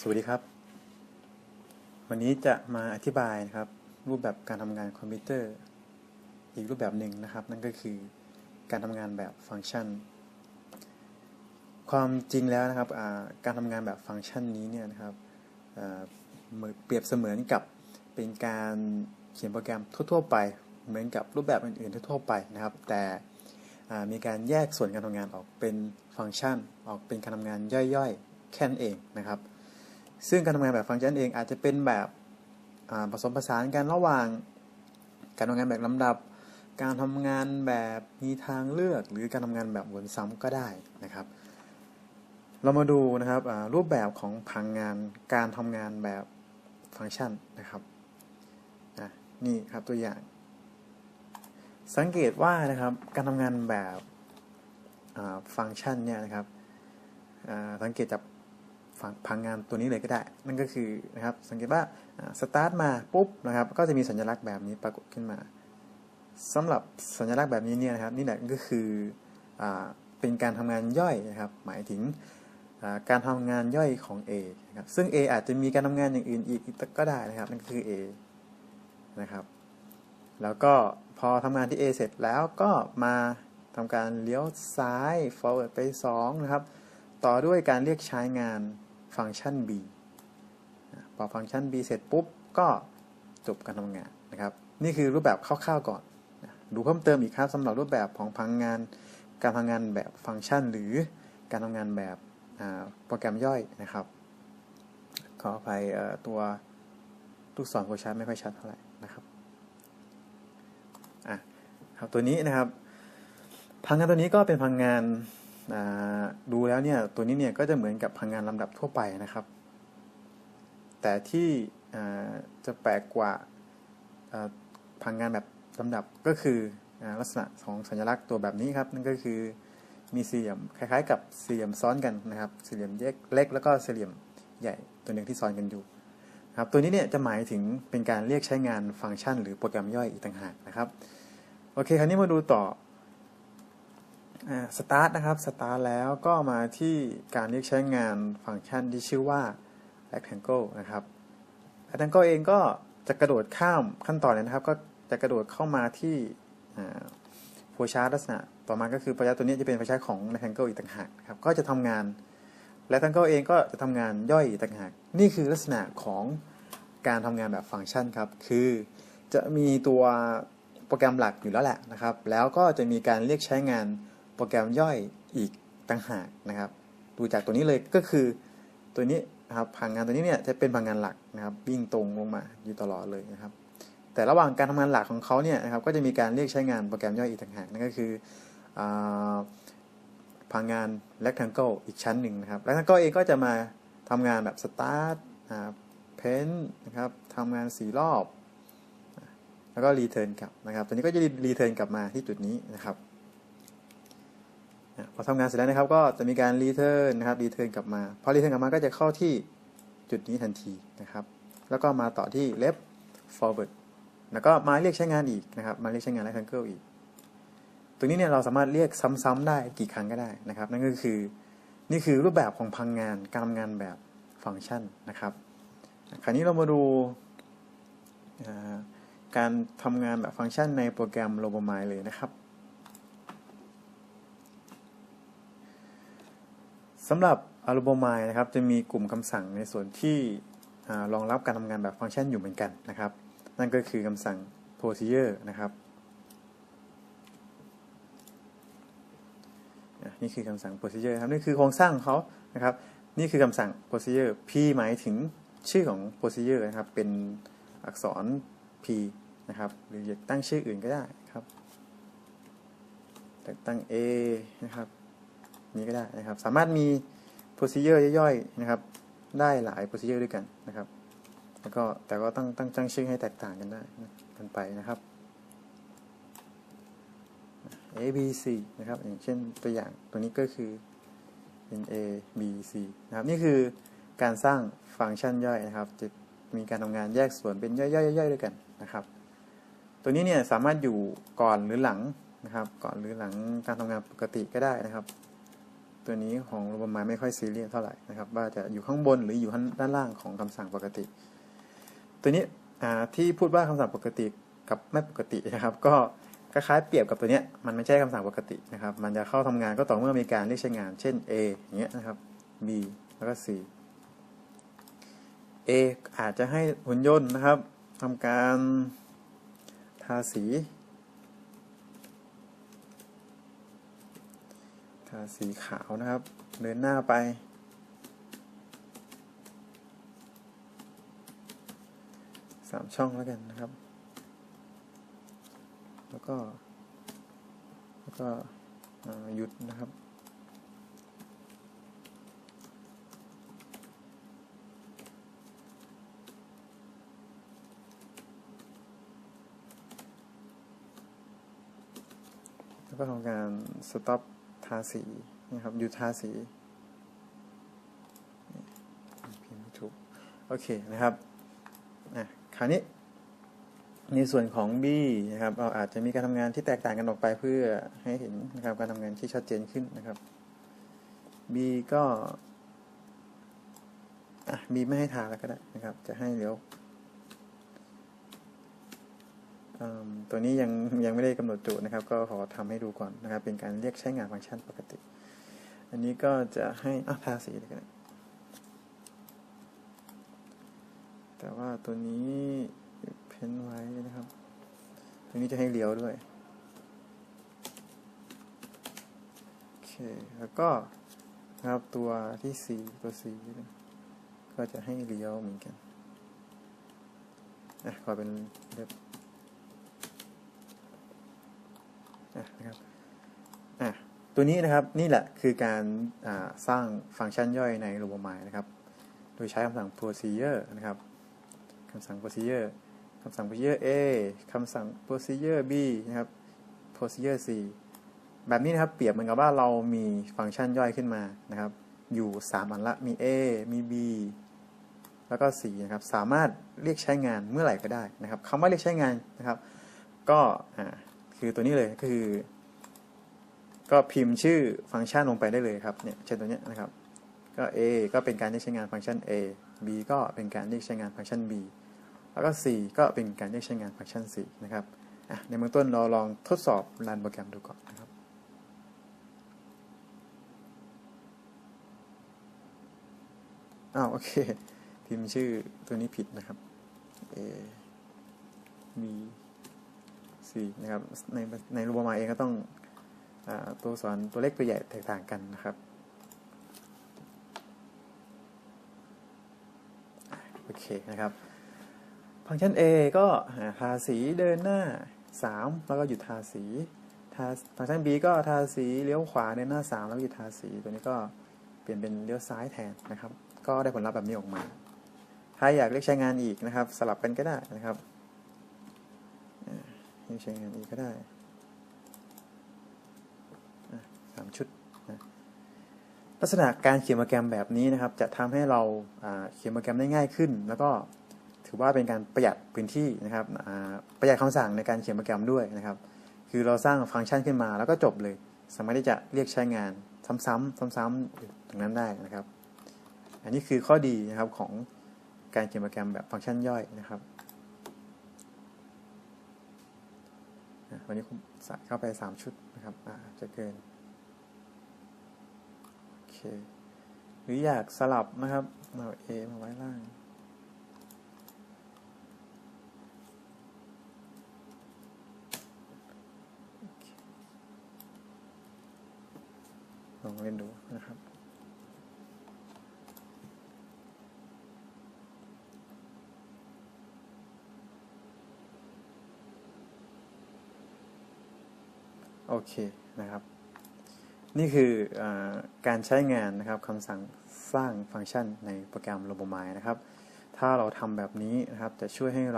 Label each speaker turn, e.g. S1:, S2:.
S1: สวัสดีครับ วันนี้จะมาอธิบายนะครับ รูปแบบการทำงานคอมพิวเตอร์ อีกรูปแบบหนึ่งนะครับ นั่นก็คือการทำงานแบบฟังก์ชัน ความจริงแล้วนะครับการทำงานแบบฟังก์ชันนี้เนี่ยนะครับเปรียบเสมือนกับเป็นการเขียนโปรแกรมทั่ว ๆ ไป เหมือนกับรูปแบบอื่นๆทั่วๆไปนะครับ แต่มีการแยกส่วนการทำงานออกเป็นฟังก์ชัน ออกเป็นการทำงานย่อยๆ แค่นั้นเองนะครับ ซึ่งการทำงานแบบฟังก์ชันเองอาจจะเป็นแบบผสมผสานกันระหว่าง การทำงานแบบลำดับ การทำงานแบบมีทางเลือก หรือการทำงานแบบวนซ้ำก็ได้นะครับ เรามาดูนะครับรูปแบบของผังงานการทำงานแบบฟังก์ชันนะครับนี่ครับตัวอย่าง สังเกตว่านะครับการทำงานแบบฟังก์ชันเนี่ยนะครับสังเกตจากังพังงานตัวนี้เลยก็ได้ นั่นก็คือนะครับสังเกตว่าสตาร์ทมาปุ๊บนะครับก็จะมีสัญลักษณ์แบบนี้ปรากฏขึ้นมาสำหรับสัญลักษณ์แบบนี้เนี่ยนะครับนี่แหละก็คืออเป็นการทำงานย่อยนะครับ หมายถึงการทำงานย่อยของ A นะครับซึ่ง A อาจจะมีการทำงานอย่างอื่นอีกก็ได้นะครับนั่นคือ A นะครับแล้วก็พอทำงานที่ A เสร็จแล้วก็มาทำการเลี้ยวซ้าย forward ไป2นะครับ ต่อด้วยการเรียกใช้งาน ฟังก์ชัน b พอฟังก์ชัน b เสร็จปุ๊บ ก็จบการทำงานนะครับ นี่คือรูปแบบคร่าวๆก่อน ดูเพิ่มเติมอีกครับสำหรับรูปแบบของพังงาน การทำงานแบบฟังก์ชัน หรือการทำงานแบบโปรแกรมย่อยนะครับ ขออภัยตัวลูกศรโฟชัดไม่ค่อยชัดเท่าไหร่นะครับอะครับตัวนี้นะครับพลังงานตัวนี้ก็เป็นพลังงาน ดูแล้วเนี่ยตัวนี้เนี่ยก็จะเหมือนกับพลังงานลำดับทั่วไปนะครับ แต่ที่จะแปลกกว่าพลังงานแบบลำดับก็คืออลักษณะของสัญลักษณ์ตัวแบบนี้ครับนั่นก็คือมีสี่เหลี่ยมคล้ายๆ กับสี่เหลี่ยมซ้อนกันนะครับ สี่เหลี่ยมเล็กแล้วก็สี่เหลี่ยมใหญ่ตัวหนึ่งที่ซ้อนกันอยู่ครับตัวนี้เนี่ยจะหมายถึงเป็นการเรียกใช้งานฟังก์ชัน หรือโปรแกรมย่อยอีกต่างหากนะครับ โอเคคราวนี้มาดูต่อ สตาร์ทนะครับสตาร์ทแล้วก็มาที่การเรียกใช้งานฟังก์ชันที่ชื่อว่า rectangle นะครับ rectangle เองก็จะกระโดดข้ามขั้นตอนเลยนะครับ ก็จะกระโดดเข้ามาที่โฟชาร์ลักษณะ ต่อมาก็คือโฟชาร์ตัวนี้จะเป็นโฟชาร์ของ rectangle อีกต่างหากครับ ก็จะทำงาน rectangle เองก็จะทำงานย่อยอีกต่างหาก นี่คือลักษณะของการทำงานแบบฟังก์ชันครับ คือจะมีตัวโปรแกรมหลักอยู่แล้วแหละนะครับ แล้วก็จะมีการเรียกใช้งาน โปรแกรมย่อยอีกต่างหากนะครับ ดูจากตัวนี้เลยก็คือตัวนี้นะครับพลังงานตัวนี้เนี่ยจะเป็นพลังงานหลักนะครับวิ่งตรงลงมาอยู่ตลอดเลยนะครับ แต่ระหว่างการทำงานหลักของเขาเนี่ยนะครับก็จะมีการเรียกใช้งานโปรแกรมย่อยอีกต่างหากนั่นก็คือพลังงาน rectangle อีกชั้นหนึ่งนะครับ rectangle เองก็จะมาทำงานแบบ start เพ้นนะครับทำงานสี่รอบ แล้วก็รีเทิร์นกลับนะครับตัวนี้ก็จะรีเทิร์นกลับมาที่จุดนี้นะครับ พอทำงานเสร็จแล้วนะครับก็จะมีการรีเทิร์นนะครับรีเทิร์นกลับมา พอรีเทิร์นกลับมาก็จะเข้าที่จุดนี้ทันทีนะครับ แล้วก็มาต่อที่ left forward แล้วก็มาเรียกใช้งานอีกนะครับ มาเรียกใช้งาน rectangle อีก ตรงนี้เนี่ยเราสามารถเรียกซ้ำๆได้กี่ครั้งก็ได้นะครับ นั่นก็คือนี่คือรูปแบบของพังงานการทำงานแบบฟังก์ชันนะครับ คราวนี้เรามาดูการทำงานแบบฟังก์ชันในโปรแกรม r o b o m i เลยนะครับ สำหรับ a r o b o m i นะครับจะมีกลุ่มคำสั่งในส่วนที่รองรับการทำงานแบบฟังก์ชันอยู่เหมือนกันนะครับ นั่นก็คือคำสั่ง procedure นะครับนี่คือคำสั่ง procedure ครับนี่คือโครงสร้างของเขานะครับ นี่คือคำสั่ง procedure p หมายถึงชื่อของ procedure นะครับเป็นอักษร p นะครับหรือจะตั้งชื่ออื่นก็ได้ครับแต่ตั้ง a นะครับ นี้ก็ได้นะครับ สามารถมี procedure ย่อยๆนะครับ ได้หลาย procedure ด้วยกันนะครับ แล้วก็แต่ก็ต้องตั้งตั้งชื่อให้แตกต่างกันได้กันไปนะครับ A B C นะครับ อย่างเช่นตัวอย่างตัวนี้ก็คือเป็น A B C นะครับ นี่คือการสร้างฟังก์ชันย่อยนะครับ จะมีการทำงานแยกส่วนเป็นย่อยๆๆด้วยกันนะครับ ตัวนี้เนี่ยสามารถอยู่ก่อนหรือหลังนะครับ ก่อนหรือหลังการทำงานปกติก็ได้นะครับ ตัวนี้ของโรบมายไม่ค่อยซีเรียสเท่าไหร่นะครับ ว่าจะอยู่ข้างบนหรืออยู่ข้างด้านล่างของคำสั่งปกติ ตัวนี้ที่พูดว่าคำสั่งปกติกับไม่ปกตินะครับ ก็คล้ายๆเปรียบกับตัวเนี้ยมันไม่ใช่คำสั่งปกตินะครับ มันจะเข้าทำงานก็ต่อเมื่อมีการเรียกใช้งาน เช่น A อย่างเงี้ยนะครับ B แล้วก็ C A อาจจะให้หุ่นยนต์นะครับทำการทาสี ทา สีขาวนะครับ เดินหน้าไป สามช่องแล้วกันนะครับ แล้วก็ แล้วก็หยุดนะครับแล้วก็ทำการสต็อป ทาสีนะครับหยุดทาสีพิมพ์ไม่ถูกโอเคนะครับอะคราวนี้ในส่วนของ B นะครับเราอาจจะมีการทำงานที่แตกต่างกันออกไปเพื่อให้เห็นนะครับการทำงานที่ชัดเจนขึ้นนะครับ B ก็อะ B ไม่ให้ทาแล้วก็ได้นะครับ จะให้เลี้ยว ตัวนี้ยังยังไม่ได้กำหนดโจทย์นะครับ ก็ขอทำให้ดูก่อนนะครับ เป็นการเรียกใช้งานฟังก์ชันปกติ อันนี้ก็จะให้อะทาสีเลยก็ได้แต่ว่าตัวนี้เพ้นไว้นะครับ ตัวนี้จะให้เลี้ยวด้วยโอเคแล้วก็นะครับตัวที่สีตัวสีก็จะให้เลี้ยวเหมือนกันอะขอเป็นเรียบอะ นะครับตัวนี้นะครับนี่แหละคือการสร้างฟังก์ชันย่อยใน r o b o m i นะครับ โดยใช้คำสั่ง procedure นะครับคำสั่ง procedure คำสั่ง procedure A คำสั่ง procedure B นะครับ procedure C แบบนี้นะครับเปรียบเหมือนกับว่าเรามีฟังก์ชันย่อยขึ้นมานะครับ อยู่ 3 อันละมี A มี B แล้วก็ C นะครับ สามารถเรียกใช้งานเมื่อไหร่ก็ได้นะครับคำว่าเรียกใช้งานนะครับ ก็อ่า คือตัวนี้เลยก็คือ ก็พิมพ์ชื่อฟังก์ชันลงไปได้เลยครับเนี่ยเช่นตัวนี้นะครับ ก็ A ก็เป็นการเรียกใช้งานฟังก์ชัน A B ก็เป็นการเรียกใช้งานฟังก์ชัน B แล้วก็ C ก็เป็นการเรียกใช้งานฟังก์ชัน C นะครับอะในเบื้องต้นเราลองทดสอบรันโปรแกรมดูก่อนนะครับอ้าวโอเคพิมพ์ชื่อตัวนี้ผิดนะครับ A B C นะครับในในรูปมาเองก็ต้องอตัวสอนตัวเล็กตัวใหญ่แตกต่างกันนะครับโอเคนะครับฟังก์ชัน A ก็ทาสีเดินหน้า 3 แล้วก็หยุดทาสีทาฟังก์ชัน B ก็ทาสีเลี้ยวขวาเดินหน้า 3 แล้วก็หยุดทาสีตัวนี้ก็เปลี่ยนเป็นเลี้ยวซ้ายแทนนะครับ ก็ได้ผลลัพธ์แบบนี้ออกมา ถ้าอยากเรียกใช้งานอีกนะครับ สลับกันก็ได้นะครับ ยกใช้งานอีกก็ได้สามชุดนะลักษณะการเขียนโปรแกรมแบบนี้นะครับ จะทำให้เราเขียนโปรแกรมได้ง่ายขึ้น แล้วก็ถือว่าเป็นการประหยัดพื้นที่นะครับประหยัดคำสั่งในการเขียนโปรแกรมด้วยนะครับ คือเราสร้างฟังก์ชันขึ้นมาแล้วก็จบเลย สามารถที่จะเรียกใช้งานซ้ำๆซ้ำๆอยู่ตรงนั้นได้นะครับ อันนี้คือข้อดีนะครับของการเขียนโปรแกรมแบบฟังก์ชันย่อยนะครับอะ วันนี้ผมใส่เข้าไป3ชุดนะครับอาจะเกิน โอเค หรืออยากสลับนะครับ เอา A มาไว้ล่าง ลองเล่นดูนะครับ เคนะครับ นี่คืออการใช้งานนะครับคำสั่งสร้างฟังก์ชันในโปรแกรม r o b o m i นะครับ ถ้าเราทำแบบนี้นะครับจะช่วยให้เรา